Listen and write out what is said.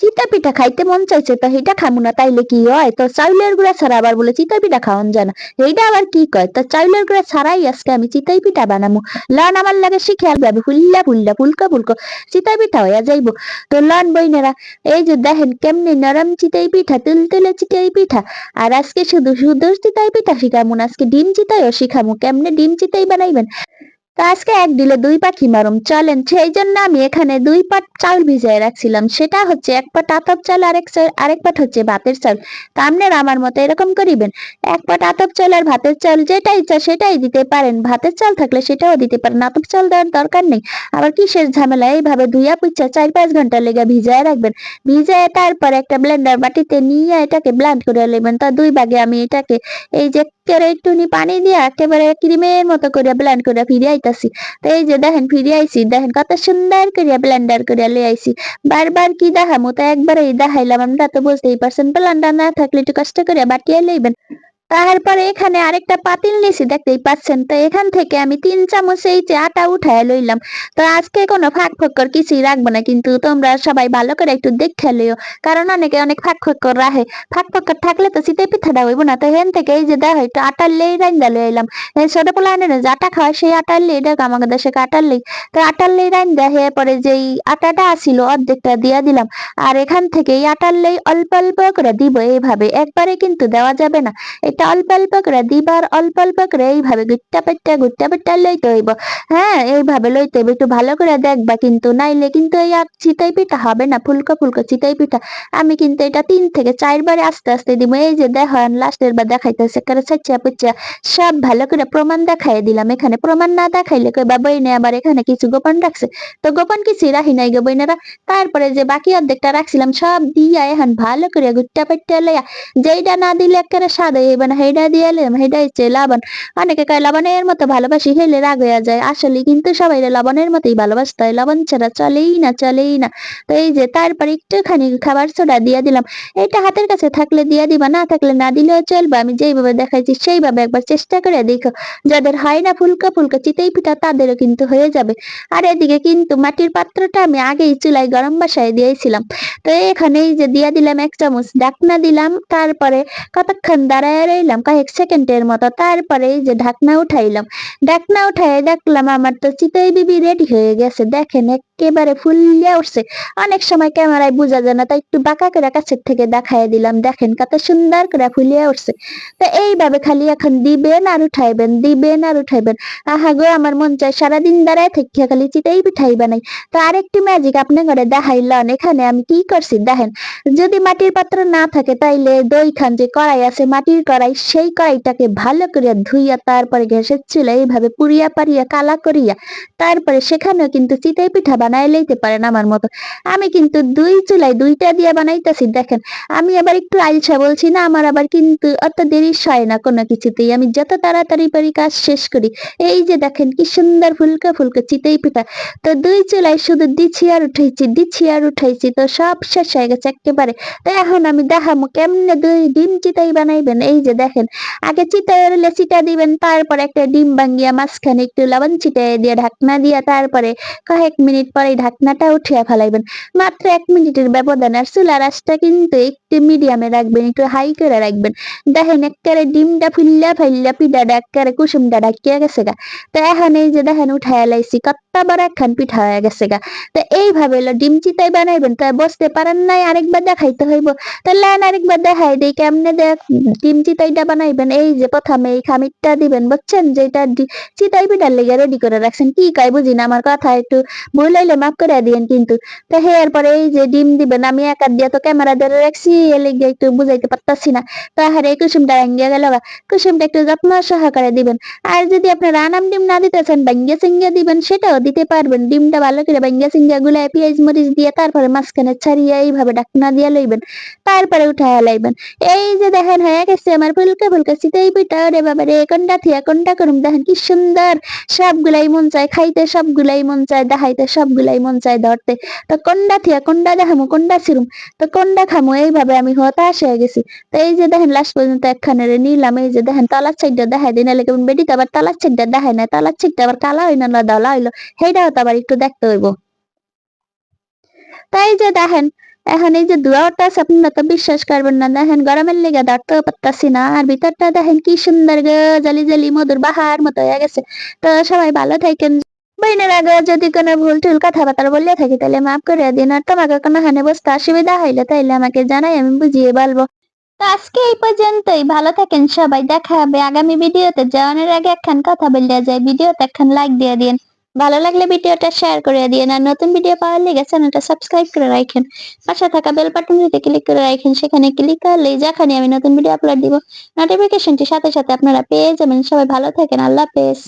চিতা পিঠা খাইতে মন চাইছে, তো এটা খামু না, তাইলে কি হয়? তো চাউলের গুঁড়া ছাড়া আবার বলে চিতা পিঠা খাওয়ান যায় না। এইটা আবার কি কয়? তো চাউলের গুঁড়া ছাড়াই আজকে আমি চিতাই পিঠা বানামু। লন আমার লাগে শিখে আসবে ফুল্লা ফুল্লা ফুলকা ফুলকো চিতাই পিঠা হইয়া যাইব। তো লন বইনেরা, এই যে দেখেন কেমনি নরম চিতাই পিঠা তুলতুলে চিতাই পিঠা আর আজকে শুধু শুধু চিতাই পিঠা শিখামু না, আজকে ডিম চিতাইও শিখামু, কেমনে ডিম চিতাই বানাইবেন? আজকে এক দিলে দুই পাখি মারুম, চলেন। সেই জন্য আমি এখানে দুই পাট চাল ভিজিয়ে রাখছিলাম। সেটা হচ্ছে এক পাট আতপ চাল, আরেক আরেক পাট হচ্ছে ভাতের চাল। তা আপনারা আমার মতো এরকম করিবেন? এক পাট আতপ চাল আর ভাতের চাল যেটা ইচ্ছা সেটাই দিতে পারেন। ভাতের চাল থাকলে সেটাও দিতে পারেন। আতপ চাল দেওয়ার দরকার নেই। আবার কিসের ঝামেলা? এইভাবে ধুইয়া পুচ্ছা চার পাঁচ ঘণ্টা লেগে ভিজায় রাখবেন। ভিজায় তারপর একটা ব্লেন্ডার বাটিতে নিয়ে এটাকে ব্লান্ড করে নেবেন। তা দুই ভাগে আমি এটাকে এই যে একটুনি পানি দিয়ে একেবারে ক্রিমের মতো করে ব্লেন্ড করে ফিরে আইতাছি তো এই যে দেখেন, ফিরে আইছি, দেখেন কত সুন্দর করিয়া ব্লেন্ডার করিয়া লিয়ে আইছি। বারবার কি দেখামো? তো একবারেই দেখাইলাম। আমরা তো বুঝতেই পারছেন ব্লেন্ডার না থাকলে একটু কষ্ট করিয়া বাটিয়া লইবেন। তারপরে এখানে আরেকটা পাতিল নিছি দেখতেই পাচ্ছেন? তো এখান থেকে আমি তিন চামচ এই যে আটা উঠায় লইলাম। তো আজকে কোনো ফাঁক ফক্কর কিছুই রাখব না, কিন্তু তোমরা সবাই ভালো করে একটু দেখে লিও কারণ অনেকে অনেক ফাঁক ফক্কর রাখে। ফাঁক ফক্কর থাকলে তো শীতে পিঠাটা হইব না, তো হেন থেকে এই যে দেখো, একটু আটার লেই রান্দা লই এলাম ছোট পোলা আনে না যে আটা খাওয়ায় সেই আটার লেই, দেখো আমাকে দেশে আটার লেই। তো আটার লেই রান্দা হে পরে যেই আটাটা আসিল অর্ধেকটা দিয়া দিলাম। আর এখান থেকে এই আটার লেই অল্প অল্প করে দিব, এইভাবে। একবারে কিন্তু দেওয়া যাবে না। অল্প অল্প করে, দিবার অল্প অল্প করে, এইভাবে গুট্টা গুট্টা লইতে হইব হ্যাঁ এইভাবে লইতে হইব একটু ভালো করে দেখবা কিন্তু, নাইলে কিন্তু এই আর চিতাই পিঠা হবে না চিতাই পিঠা। আমি কিন্তু এটা তিন থেকে চারবারে আস্তে আস্তে দিব এই যে লাস্টের বার দেখাইতেছে সব ভালো করে প্রমাণ দেখাই দিলাম। এখানে প্রমাণ না দেখাইলে কই বাবা বইনে আবার এখানে কিছু গোপন রাখছে। তো গোপন কিছু রাখি নাই গো বইনেরা। তারপরে যে বাকি অর্ধেকটা রাখছিলাম, সব দিয়া এখন ভালো করে গুট্টা পেট্টা লইয়া, যেইটা না দিলে একেবারে স্বাদ হইবে না সেইটা দিয়ে এলাম সেইটা হচ্ছে লবণ অনেকে কয় লবণের মতো ভালোবাসি খেলে রাগ হইয়া যায়। আসলে কিন্তু সবাই লবণের মতোই ভালোবাসতে হয়। লবণ ছাড়া চলেই না চলেই না। তো এই যে তারপর একটুখানি খাবার সোডা দিয়ে দিলাম। এটা হাতের কাছে থাকলে দিয়ে দিবা, না থাকলে না দিলেও চলবে। আমি যেইভাবে দেখাইছি, সেইভাবে একবার চেষ্টা করে দেখো। যাদের হয় না ফুলকা ফুলকা চিতেই পিঠা, তাদেরও কিন্তু হয়ে যাবে। আর এদিকে কিন্তু মাটির পাত্রটা আমি আগেই চুলায় গরম বাসায় দিয়েছিলাম। তো এখানে এই যে দিয়ে দিলাম এক চামচ ডাকনা দিলাম। তারপরে কতক্ষণ দাঁড়ায় রইলাম কয়েক সেকেন্ডের মতো, তারপরে যে ঢাকনা উঠাইলাম, ঢাকনা উঠাই দেখলাম আমার তো চিতই বিবি রেডি হয়ে গেছে, দেখেন একেবারে ফুলিয়া উঠছে। অনেক সময় ক্যামেরায় বোঝা যায় না, তাই একটু বাঁকা করে কাছের থেকে দেখাই দিলাম, দেখেন কত সুন্দর করে ফুলিয়া উঠছে। তো এইভাবে খালি এখন দিবেন আর উঠাইবেন, দিবেন আর উঠাইবেন। আহা গো, আমার মন চায় সারাদিন দাঁড়ায় থেকে খালি চিতাই পিঠাই বানাই। তো আরেকটি ম্যাজিক আপনি করে দেখাইলেন এখানে আমি কি করছি দেখেন, যদি মাটির পাত্র না থাকে তাইলে দই খান যে কড়াই আছে মাটির কড়াই সেই কড়াইটাকে ভালো করে ধুইয়া তারপরে গ্যাসের চুলা এইভাবে পুড়িয়া পারিয়া কালা করিয়া তারপরে সেখানেও কিন্তু চিতাই পিঠা বানাই লইতে পারেন আমার মতো। আমি কিন্তু দুই চুলাই দুইটা দিয়ে বানাইতেছি, দেখেন। আমি আবার একটু আইলসা বলছি না, আমার আবার কিন্তু অত দেরি হয় না কোনো কিছুতেই। আমি যত তাড়াতাড়ি পারি কাজ শেষ করি। এই যে দেখেন কি সুন্দর ফুলকা ফুলকা চিতাই পিঠা। তো দুই চুলাই শুধু দিচ্ছি আর উঠাইছি দিচ্ছি আর উঠাইছি, তো সব শেষ হয়ে গেছে একেবারে। তো এখন আমি দেখামো কেমনে দুই ডিম চিতাই বানাইবেন? এই যে দেখেন, আগে চিতাই হলে চিটা দিবেন, তারপর একটা ডিম ভাঙ্গিয়া মাঝখানে একটু লবণ ছিটাই দিয়ে ঢাকনা দিয়া তারপরে কয়েক মিনিট পরে ঢাকনাটা উঠিয়া ফেলাইবেন। মাত্র এক মিনিটের ব্যবধান আর চুলার আঁচটা কিন্তু একটু মিডিয়ামে রাখবেন, একটু হাই করে রাখবেন। দেখেন একেবারে ডিমটা ফুল্লা ফাইল্লা পিঠাটা একেবারে কুসুমটা ঢাকিয়া গেছে গা। তো এখন এই যে দেখেন উঠাইয়া লাইছি কত বড় একখান পিঠা হয়ে গেছে গা। তো এইভাবে হলো ডিম চিতাই বানাইবেন, তো বসতে পারেন নাই, আরেকবার দেখাইতে হইব। তাহলে আর আরেকবার দেখাই দিই, কেমনে দেখ ডিম চিতাইটা বানাইবেন, এই যে প্রথমে এই খামিরটা দিবেন, বুঝছেন? যেটা চিতাই পিঠার লেগে রেডি করে রাখছেন। কি কাই বুঝি না, আমার কথা একটু ভুল হইলে মাফ করে দিয়েন কিন্তু। তো হেয়ার পরে এই যে ডিম দিবেন, আমি একা দিয়ে তো ক্যামেরা ধরে রাখছি এর লেগে একটু বুঝাইতে পারতাছি না। তো হারে এই কুসুমটা ভাঙ্গিয়া গেল। কুসুমটা একটু যত্ন সহকারে দিবেন। আর যদি আপনার আনাম ডিম না দিতে চান ভাঙ্গিয়া সিঙ্গিয়া দিবেন, সেটাও দিতে পারবেন। ডিমটা ভালো করে ভাঙ্গিয়া সিঙ্গিয়া গুলায় পেঁয়াজ, মরিচ দিয়ে তারপরে মাঝখানে ছাড়িয়ে এইভাবে ডাকনা দিয়ে লইবেন। তারপরে উঠায় লাইবেন। এই যে দেখেন হয়ে গেছে আমার ফুলকা ফুলকা চিতাই পিঠা রে বাবা রে কোনটা থিয়া কোনটা করুম দেখেন কি সুন্দর। সবগুলাই মন চায়, খাইতে সবগুলাই মন চায় দেখাইতে সবগুলাই মন চায় ধরতে। তো কোনটা থিয়া কোনটা দেখামু কোনটা ছিরুম। তো কোনটা খামু, এইভাবে আমি হতাশ হয়ে গেছি। তো এই যে দেখেন লাস্ট পর্যন্ত একখানে রে নিলাম, এই যে দেখেন তালার সাইডটা দেখাই দিন নাহলে কেমন বেটিতে আবার তালার সাইডটা দেখায় না তালার সাইডটা আবার কালা হইনা না দলা হইল সেইটাও তো আবার একটু দেখতে হইব। তাই যে দেখেন এখন এই যে দুয়াটা আছে আপনারা তো বিশ্বাস করবেন না। দেখেন গরমের লেগে দাঁড়তে পারতাছি না, আর ভিতরটা দেখেন কি সুন্দর গো, জালি জালি মধুর বাহার মতো হয়ে গেছে। তো সবাই ভালো থাকেন। বইনের আগে যদি কোনো ভুল টুল কথাবার্তা বললে থাকি, তাহলে মাফ করে দিন। আর তোমাকে কোনো হানে বসতে অসুবিধা হইলে তাইলে আমাকে জানাই, আমি বুঝিয়ে বলব। তো আজকে এই পর্যন্তই। ভালো থাকেন সবাই। দেখা হবে আগামী ভিডিওতে। যাওয়ানোর আগে একখান কথা বললে যায় ভিডিওতে একখান লাইক দিয়ে দিন। ভালো লাগলে ভিডিওটা শেয়ার করে দিয়েন আর নতুন ভিডিও পাওয়ার লেগে চ্যানেলটা সাবস্ক্রাইব করে রাখেন। পাশে থাকা বেল বাটনটিতে ক্লিক করে রাখেন, সেখানে ক্লিক করলে যেখানে আমি নতুন ভিডিও আপলোড দিব নোটিফিকেশনটি সাথে সাথে আপনারা পেয়ে যাবেন। সবাই ভালো থাকেন, আল্লাহ হাফেজ।